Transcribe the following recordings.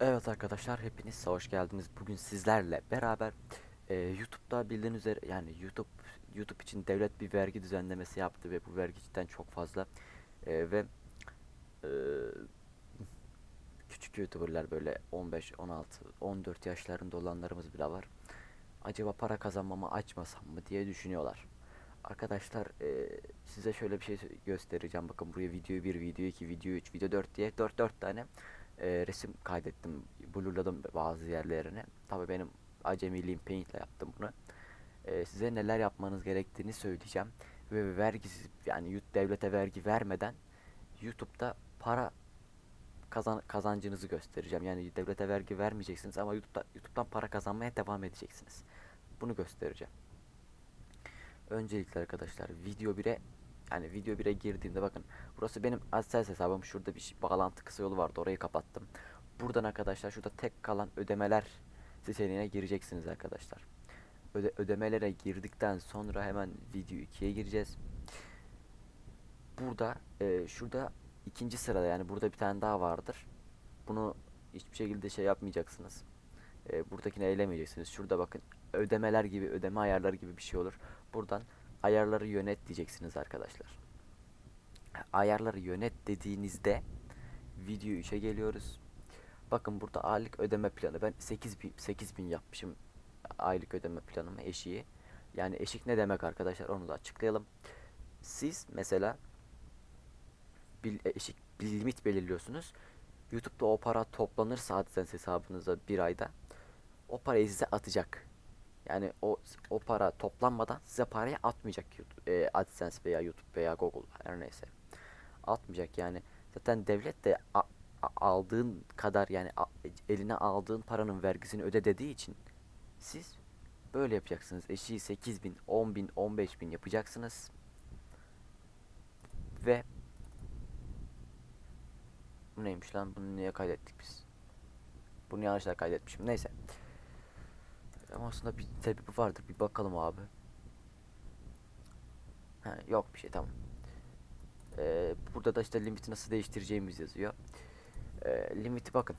Evet arkadaşlar hepiniz hoş geldiniz. Bugün sizlerle beraber e, YouTube'da bildiğiniz üzere yani YouTube YouTube için devlet bir vergi düzenlemesi yaptı ve bu vergi cidden çok fazla E, ve e, küçük YouTuber'lar böyle 15, 16, 14 yaşlarında olanlarımız bile var. Acaba para kazanmamı açmasam mı diye düşünüyorlar. Arkadaşlar e, size şöyle bir şey göstereceğim. Bakın buraya video 1, video 2, video 3, video 4 diye 4 4 tane e, resim kaydettim. Blurladım bazı yerlerini. Tabii benim acemiliğim Paint ile yaptım bunu. E, size neler yapmanız gerektiğini söyleyeceğim. Ve vergisiz yani devlete vergi vermeden YouTube'da para kazan kazancınızı göstereceğim. Yani devlete vergi vermeyeceksiniz ama YouTube'da YouTube'dan para kazanmaya devam edeceksiniz. Bunu göstereceğim. Öncelikle arkadaşlar video 1'e yani video 1'e girdiğimde bakın burası benim AdSense hesabım. Şurada bir bağlantı kısa yolu vardı. Orayı kapattım. Buradan arkadaşlar şurada tek kalan ödemeler seçeneğine gireceksiniz arkadaşlar. Öde ödemelere girdikten sonra hemen video 2'ye gireceğiz. Burada e, şurada ikinci sırada yani burada bir tane daha vardır. Bunu hiçbir şekilde şey yapmayacaksınız. E, buradakini eylemeyeceksiniz. Şurada bakın ödemeler gibi ödeme ayarları gibi bir şey olur. Buradan ayarları yönet diyeceksiniz arkadaşlar. Ayarları yönet dediğinizde video 3'e geliyoruz. Bakın burada aylık ödeme planı. Ben 8000 8000 yapmışım aylık ödeme planımı eşiği. Yani eşik ne demek arkadaşlar onu da açıklayalım. Siz mesela bir eşik bir limit belirliyorsunuz. YouTube'da o para toplanırsa AdSense hesabınıza bir ayda o parayı size atacak. Yani o o para toplanmadan size parayı atmayacak YouTube, e, AdSense veya YouTube veya Google her neyse. Atmayacak yani. Zaten devlet de a- a- aldığın kadar yani a- eline aldığın paranın vergisini öde dediği için siz böyle yapacaksınız. Eşiği 8 bin, 10 bin, 15 bin yapacaksınız. Ve bu neymiş lan? Bunu niye kaydettik biz? Bunu yanlışla kaydetmişim. Neyse. Ama aslında bir sebebi vardır. Bir bakalım abi. Ha, yok bir şey tamam. Ee, burada da işte limiti nasıl değiştireceğimiz yazıyor. Ee, limiti bakın.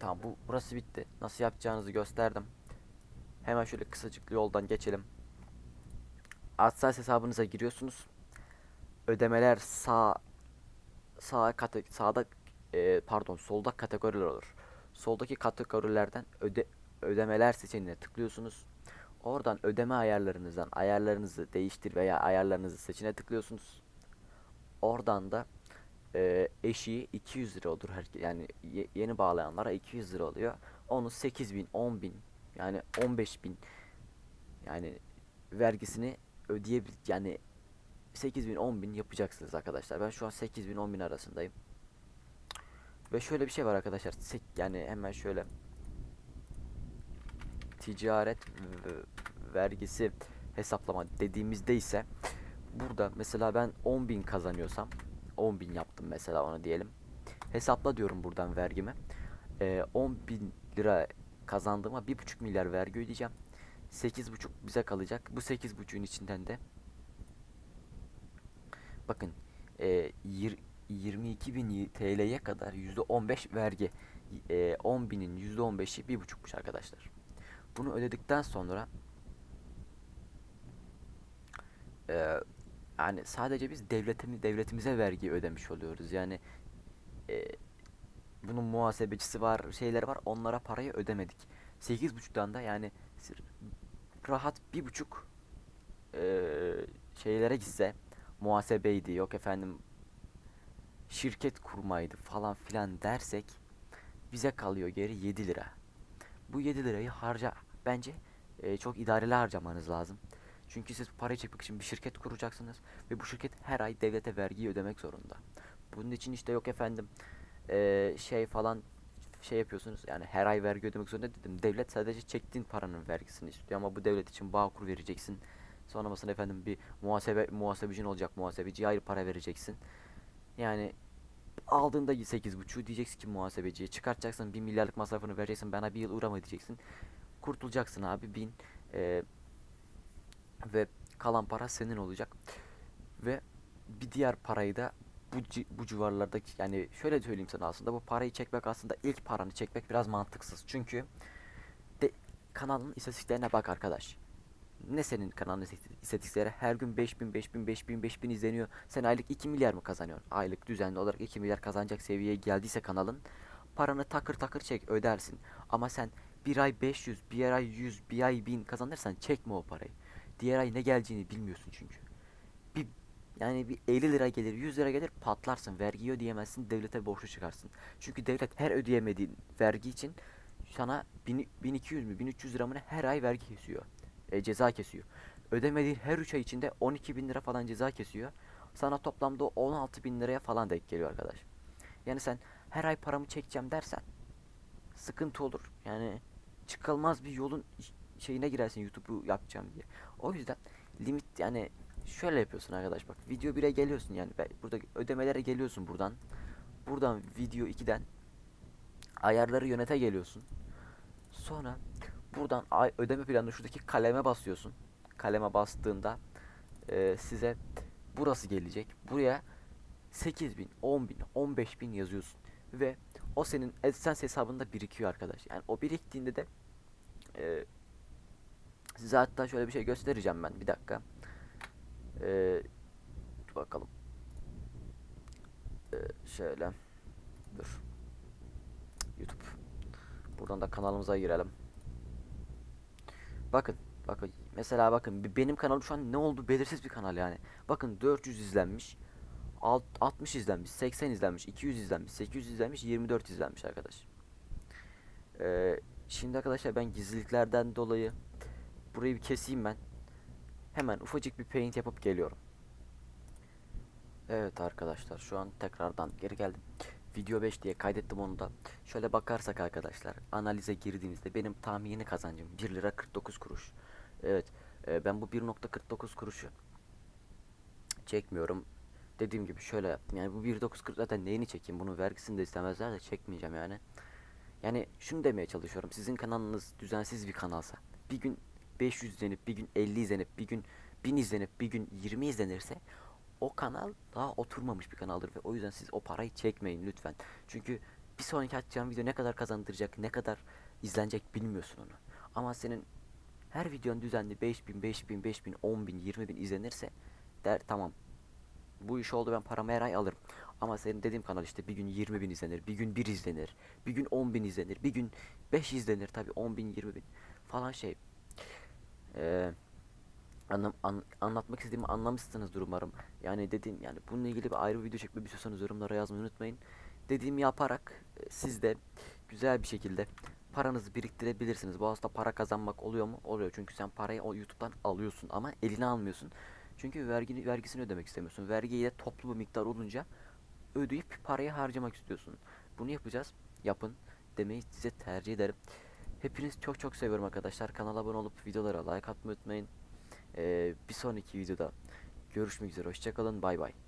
Tamam bu burası bitti. Nasıl yapacağınızı gösterdim. Hemen şöyle kısacık yoldan geçelim. AdSense hesabınıza giriyorsunuz. Ödemeler sağ sağ kate, sağda e, pardon solda kategoriler olur. Soldaki kategorilerden öde ödemeler seçeneğine tıklıyorsunuz. Oradan ödeme ayarlarınızdan ayarlarınızı değiştir veya ayarlarınızı seçeneğe tıklıyorsunuz. Oradan da e, eşiği 200 lira olur her yani ye- yeni bağlayanlara 200 lira oluyor. Onu 8000, 10000 yani 15000 yani vergisini ödeyebil yani 8000 10000 yapacaksınız arkadaşlar. Ben şu an 8000 10000 arasındayım. Ve şöyle bir şey var arkadaşlar. Yani hemen şöyle ticaret vergisi hesaplama dediğimizde ise burada mesela ben 10.000 kazanıyorsam 10.000 yaptım mesela onu diyelim. Hesapla diyorum buradan vergimi. Ee, 10.000 lira kazandığıma 1.5 milyar vergi ödeyeceğim. 8.5 bize kalacak. Bu 8.5'ün içinden de bakın e, yir- 22.000 TL'ye kadar %15 vergi. E, 10.000'in %15'i 1.5'muş arkadaşlar. Bunu ödedikten sonra e, yani sadece biz devletimiz devletimize vergi ödemiş oluyoruz. Yani e, bunun muhasebecisi var, şeyler var. Onlara parayı ödemedik. 8.5'tan da yani rahat bir buçuk e, şeylere gitse muhasebeydi yok efendim şirket kurmaydı falan filan dersek bize kalıyor geri 7 lira. Bu 7 lirayı harca bence e, çok idareli harcamanız lazım. Çünkü siz parayı çekmek için bir şirket kuracaksınız ve bu şirket her ay devlete vergiyi ödemek zorunda. Bunun için işte yok efendim e, şey falan şey yapıyorsunuz yani her ay vergi ödemek zorunda dedim. Devlet sadece çektiğin paranın vergisini istiyor ama bu devlet için Bağkur vereceksin. Sonra mesela efendim bir muhasebe muhasebecin olacak muhasebeciye ayrı para vereceksin. Yani aldığında 8.5 diyeceksin ki muhasebeciye çıkartacaksın 1 milyarlık masrafını vereceksin bana bir yıl uğrama diyeceksin. Kurtulacaksın abi 1000 e, ve kalan para senin olacak. Ve bir diğer parayı da bu bu civarlardaki yani şöyle söyleyeyim sana aslında bu parayı çekmek aslında ilk paranı çekmek biraz mantıksız. Çünkü de kanalın istatistiklerine bak arkadaş. Ne senin kanalın istat- istatistikleri her gün 5000 5000 5000 5000 izleniyor. Sen aylık 2 milyar mı kazanıyorsun? Aylık düzenli olarak 2 milyar kazanacak seviyeye geldiyse kanalın paranı takır takır çek ödersin. Ama sen bir ay 500, bir ay 100, bir ay 1000 kazanırsan çekme o parayı. Diğer ay ne geleceğini bilmiyorsun çünkü. Bir yani bir 50 lira gelir, 100 lira gelir patlarsın. Vergi ödeyemezsin, devlete borçlu çıkarsın. Çünkü devlet her ödeyemediğin vergi için sana 1000 1200 mü 1300 lira mı her ay vergi kesiyor. E, ceza kesiyor. Ödemediğin her 3 ay içinde 12 bin lira falan ceza kesiyor. Sana toplamda 16 bin liraya falan denk geliyor arkadaş. Yani sen her ay paramı çekeceğim dersen sıkıntı olur. Yani çıkılmaz bir yolun şeyine girersin YouTube'u yapacağım diye. O yüzden limit yani şöyle yapıyorsun arkadaş bak video 1'e geliyorsun yani burada ödemelere geliyorsun buradan. Buradan video 2'den ayarları yönete geliyorsun. Sonra buradan ay ödeme planı şuradaki kaleme basıyorsun. Kaleme bastığında e, size burası gelecek. Buraya 8000, 10000, 15000 yazıyorsun ve o senin AdSense hesabında birikiyor arkadaş. Yani o biriktiğinde de e, size hatta şöyle bir şey göstereceğim ben bir dakika. E, bakalım. E, şöyle dur. YouTube. Buradan da kanalımıza girelim. Bakın, bakın. Mesela bakın be- benim kanalım şu an ne oldu belirsiz bir kanal yani. Bakın 400 izlenmiş. Alt- 60 izlenmiş, 80 izlenmiş, 200 izlenmiş, 800 izlenmiş, 24 izlenmiş arkadaş. Ee, şimdi arkadaşlar ben gizliliklerden dolayı burayı bir keseyim ben. Hemen ufacık bir paint yapıp geliyorum. Evet arkadaşlar şu an tekrardan geri geldim. Video 5 diye kaydettim onu da. Şöyle bakarsak arkadaşlar analize girdiğimizde benim tahmini kazancım 1 lira 49 kuruş. Evet e, ben bu 1.49 kuruşu çekmiyorum. Dediğim gibi şöyle yaptım. Yani bu 1.940 zaten neyini çekeyim? Bunun vergisini de istemezler de çekmeyeceğim yani. Yani şunu demeye çalışıyorum. Sizin kanalınız düzensiz bir kanalsa bir gün 500 izlenip bir gün 50 izlenip bir gün 1000 izlenip bir gün 20 izlenirse o kanal daha oturmamış bir kanaldır ve o yüzden siz o parayı çekmeyin lütfen. Çünkü bir sonraki atacağım video ne kadar kazandıracak, ne kadar izlenecek bilmiyorsun onu. Ama senin her videon düzenli 5000, 5000, 5000, 10000, 20000 izlenirse der tamam bu iş oldu ben paramı her ay alırım. Ama senin dediğim kanal işte bir gün 20 bin izlenir, bir gün 1 izlenir, bir gün 10 bin izlenir, bir gün 5 izlenir tabi 10 bin 20 bin falan şey. Ee, anlam, an- anlatmak istediğimi anlamışsınızdır umarım. Yani dediğim yani bununla ilgili bir ayrı bir video çekmek istiyorsanız yorumlara yazmayı unutmayın. Dediğimi yaparak e, siz de güzel bir şekilde paranızı biriktirebilirsiniz. Bu aslında para kazanmak oluyor mu? Oluyor. Çünkü sen parayı o YouTube'dan alıyorsun ama eline almıyorsun. Çünkü vergini, vergisini ödemek istemiyorsun. Vergiyi de toplu bir miktar olunca ödeyip parayı harcamak istiyorsun. Bunu yapacağız. Yapın demeyi size tercih ederim. Hepiniz çok çok seviyorum arkadaşlar. Kanala abone olup videolara like atmayı unutmayın. Ee, bir sonraki videoda görüşmek üzere. Hoşçakalın. Bay bay.